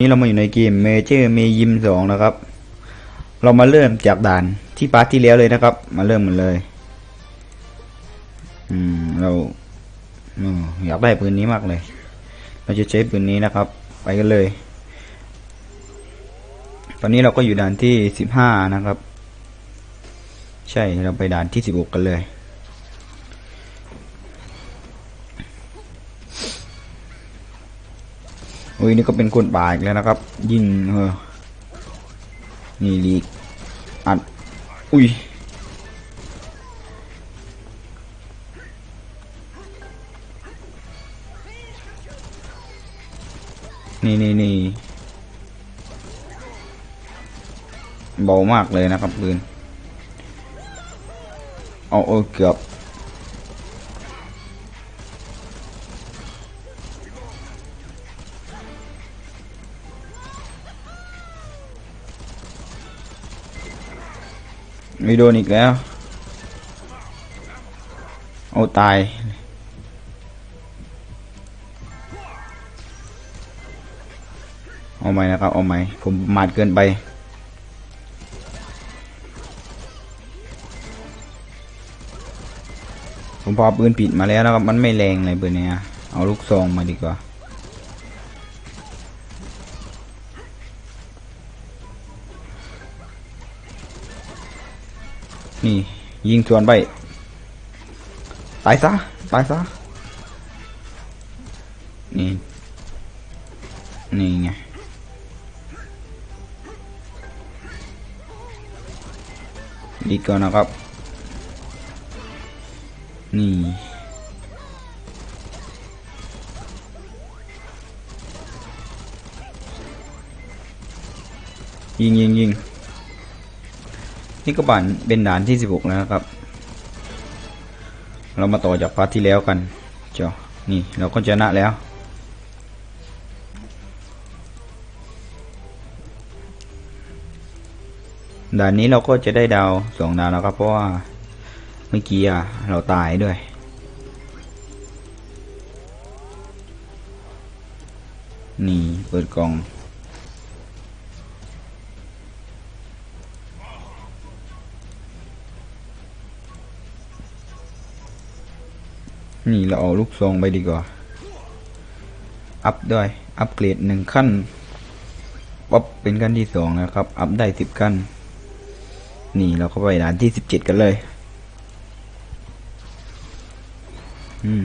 นี่เรามาอยู่ในเกมเมเจอร์เมยิมสองนะครับ เรามาเริ่มจากด่านที่พาร์ทที่แล้วเลยนะครับ มาเริ่มกันเลย อืม เราอยากได้ปืนนี้มากเลย เราจะใช้ปืนนี้นะครับ ไปกันเลย ตอนนี้เราก็อยู่ด่านที่สิบห้านะครับ ใช่เราไปด่านที่สิบหกกันเลย อุ้ยนี่ก็เป็นคนป่าอีกแล้วนะครับ ยิงเออนี่ลีกอัดอุ้ยนี่นี่นี่เบามากเลยนะครับปืนเอาเออเกือบ ไม่โดนอีกแล้ว เอาตาย เอาไหมนะครับ เอาไหมผมมาดเกินไป ผมพอปืนปิดมาแล้วนะครับ มันไม่แรงเลยปืนเนี้ย เอาลูกซองมาดีกว่า ยิงสวนไปตายซะตายซะนี่นี่ไงดีก่อนนะครับ นี่ยิงยิงยิง นี่ก็บานเป็นด่านที่สิบหกแล้วครับ เรามาต่อจากพาร์ทที่แล้วกันเจ้านี่เราก็ชนะแล้ว ด่านนี้เราก็จะได้ดาวสองดาวแล้วครับ เพราะว่าเมื่อกี้เราตายด้วยนี่เปิดกล่อง นี่เราเอาลูกซองไปดีกว่า อัพด้วย อัพเกรดหนึ่งขั้นป๊อปเป็นขั้นที่สองนะครับ อัพได้สิบขั้น นี่เราก็ไปด่านที่สิบเจ็ดกันเลย อืม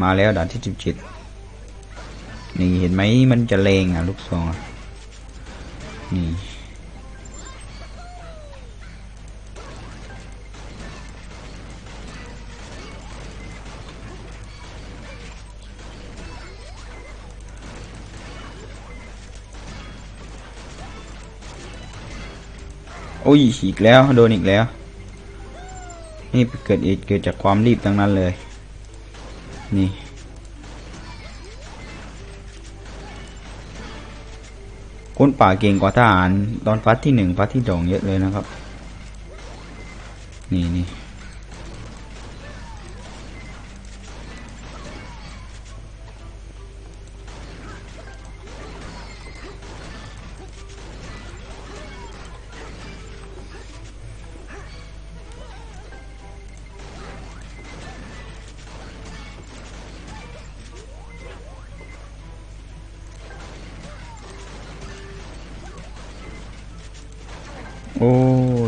มาแล้วด่านที่สิบเจ็ดนี่เห็นไหมมันจะเลงอะ ลูกซองอะนี่ อุ้ยอีกแล้วโดนอีกแล้ว นี่เกิดเหตุเกิดจากความรีบทั้งนั้นเลย นี่คนป่าเก่งกว่าทหารตอนฟัดที่หนึ่งฟัดที่สองเยอะเลยนะครับ นี่นี่ โอ้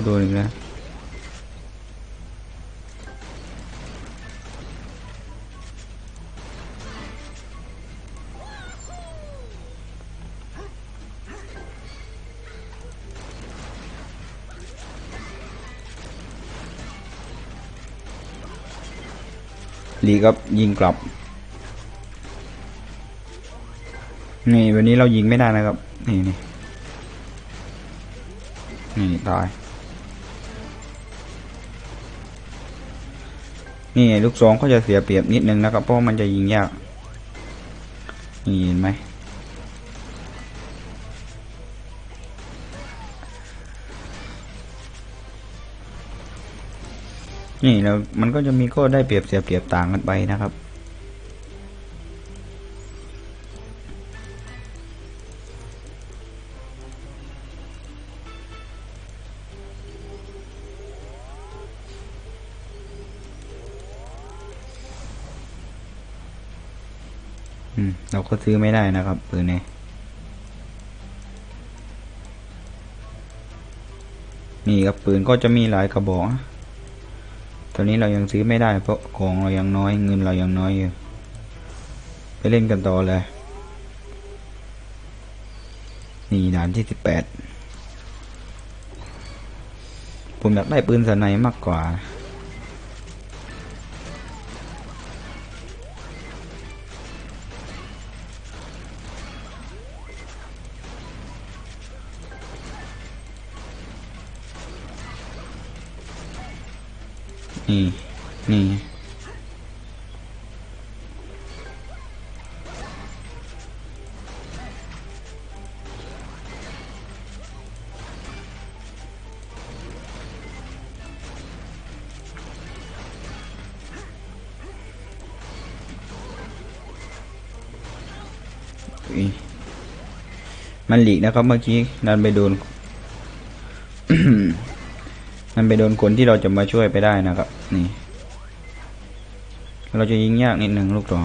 โดนอีกแล้วลีครับยิงกลับ นี่วันนี้เรายิงไม่ได้นะครับ นี่นี่ นี่ตาย นี่ลูกสองก็จะเสียเปรียบนิดนึงนะครับเพราะมันจะยิงยาก นี่เห็นไหมนี่แล้วมันก็จะมีข้อได้เปรียบเสียเปรียบต่างกันไปนะครับ เราก็ซื้อไม่ได้นะครับปืนนี้นี่ครับปืนก็จะมีหลายกระบอกตอนนี้เรายังซื้อไม่ได้ เพราะของเรายังน้อยเงินเรายังน้อยอยู่ไปเล่นกันต่อเลย นี่ด่านที่สิบแปดผมอยากได้ปืนสไนมากกว่า นี่ นี่อุ๊ยมันหลีกนะครับเมื่อกี้นันไปโดน มันไปโดนคนที่เราจะมาช่วยไปได้นะครับ นี่ เราจะยิงยากนิดหนึ่งลูกต่อ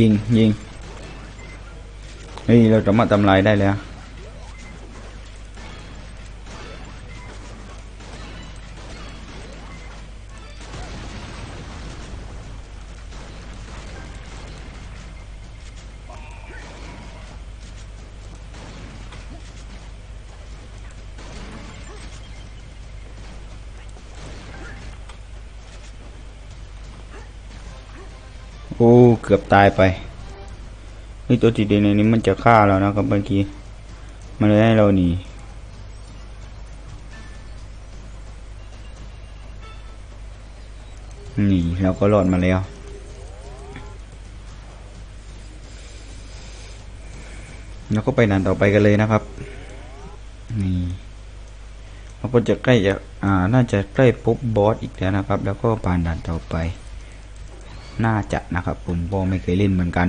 ยิงยิงเฮ้ยเราสามารถทำลายได้แล้ว โอ้เกือบตายไปนี่ตัวติดเดนในนี้มันจะฆ่าเรานะครับเมื่อกี้มันเลยให้เราหนีนี่เราก็รอดมาแล้วแล้วก็ไปด่านต่อไปกันเลยนะครับ นี่เราก็จะใกล้จะอ่าน่าจะใกล้พบบอสอีกแล้วนะครับ แล้วก็ผ่านด่านต่อไป น่าจะนะครับ ผมก็ไม่เคยเล่นเหมือนกัน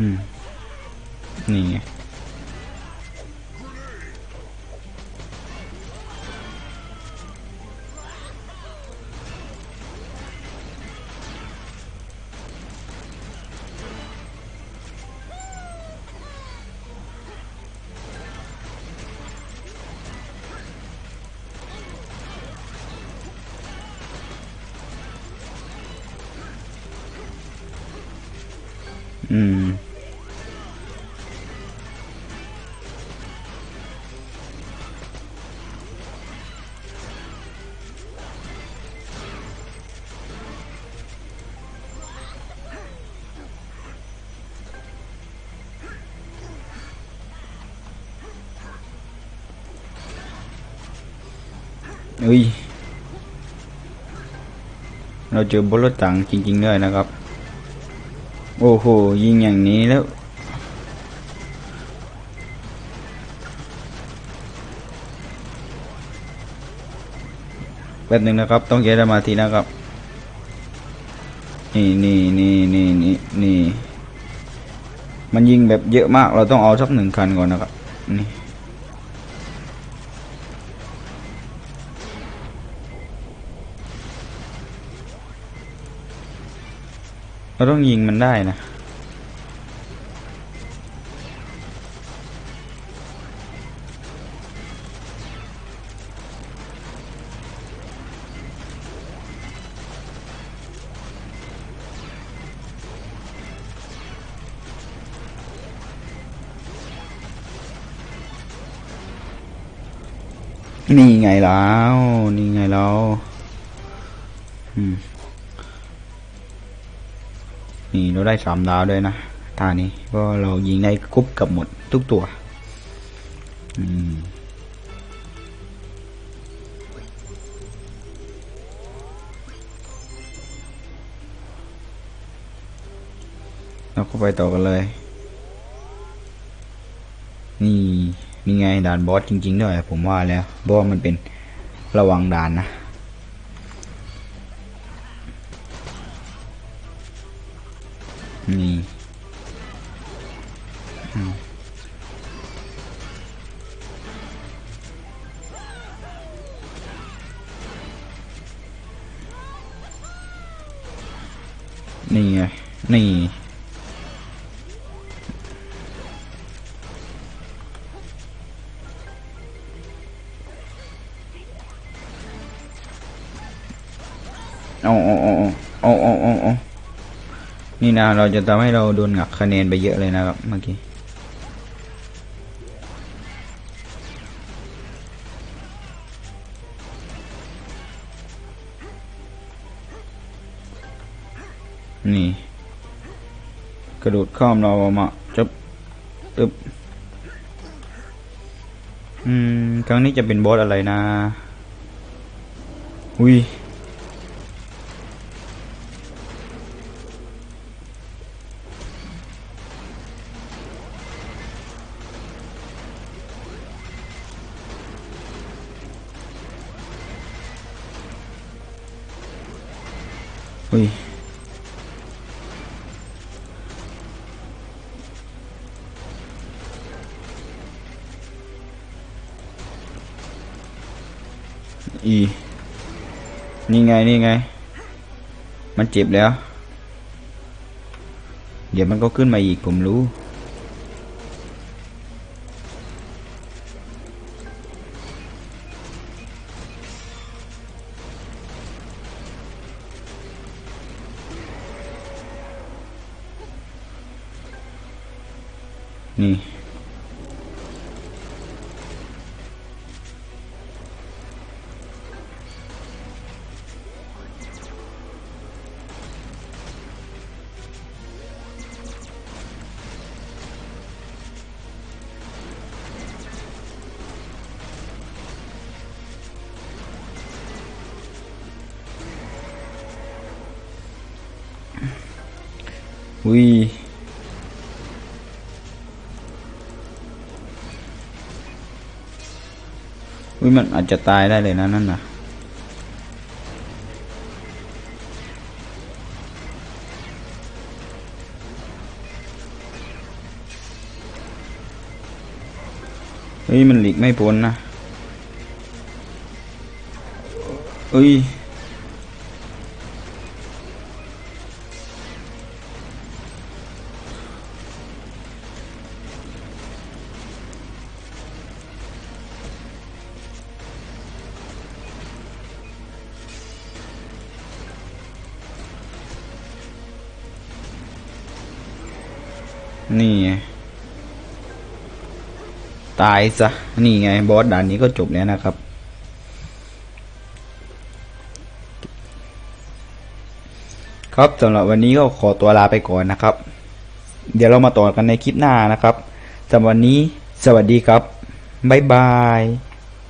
อืม นี่ไง อืมอุ้ย เราเจอบอลตังจริงๆด้วยนะครับ โอ้โห ยิงอย่างนี้แล้ว แป๊บหนึ่งนะครับ ต้องใช้สมาธินะครับ นี่นี่นี่นี่นี่นี่ มันยิงแบบเยอะมาก เราต้องเอาสักหนึ่งคันก่อนนะครับ นี่ เราต้องยิงมันได้นะนี่ไงแล้ว นี่ไงแล้ว อืม นี่เราได้สามดาวด้วยนะท่านี้ก็เรายิงได้ครบกับหมดทุกตัว อืมเราก็ไปต่อกันเลย นี่นี่ไงด่านบอสจริง ๆ ด้วย ผมว่าแล้วเพราะว่ามันเป็นระวังด่านนะ นี่อืมนี่ไงนี่ นะเราจะทำให้เราโดนหักคะแนนไปเยอะเลยนะครับเมื่อกี้นี่ กระโดดข้ามเราออกมาจับตึบอืม ครั้งนี้จะเป็นบอสอะไรนะ อุ้ย อุ้ยอีนี่ไงนี่ไง มันเจ็บแล้ว เดี๋ยวมันก็ขึ้นมาอีกผมรู้ นี่อุ้ อุ้ยมันอาจจะตายได้เลยนะนั่นนะเฮ้ยมันหลีกไม่พ้นนะเฮ้ย นี่ไงตายซะ นี่ไง บอสด่านนี้ก็จบแล้วนะครับ ครับสำหรับวันนี้ก็ขอตัวลาไปก่อนนะครับ เดี๋ยวเรามาต่อกันในคลิปหน้านะครับสำหรับวันนี้ สวัสดีครับ บ๊ายบาย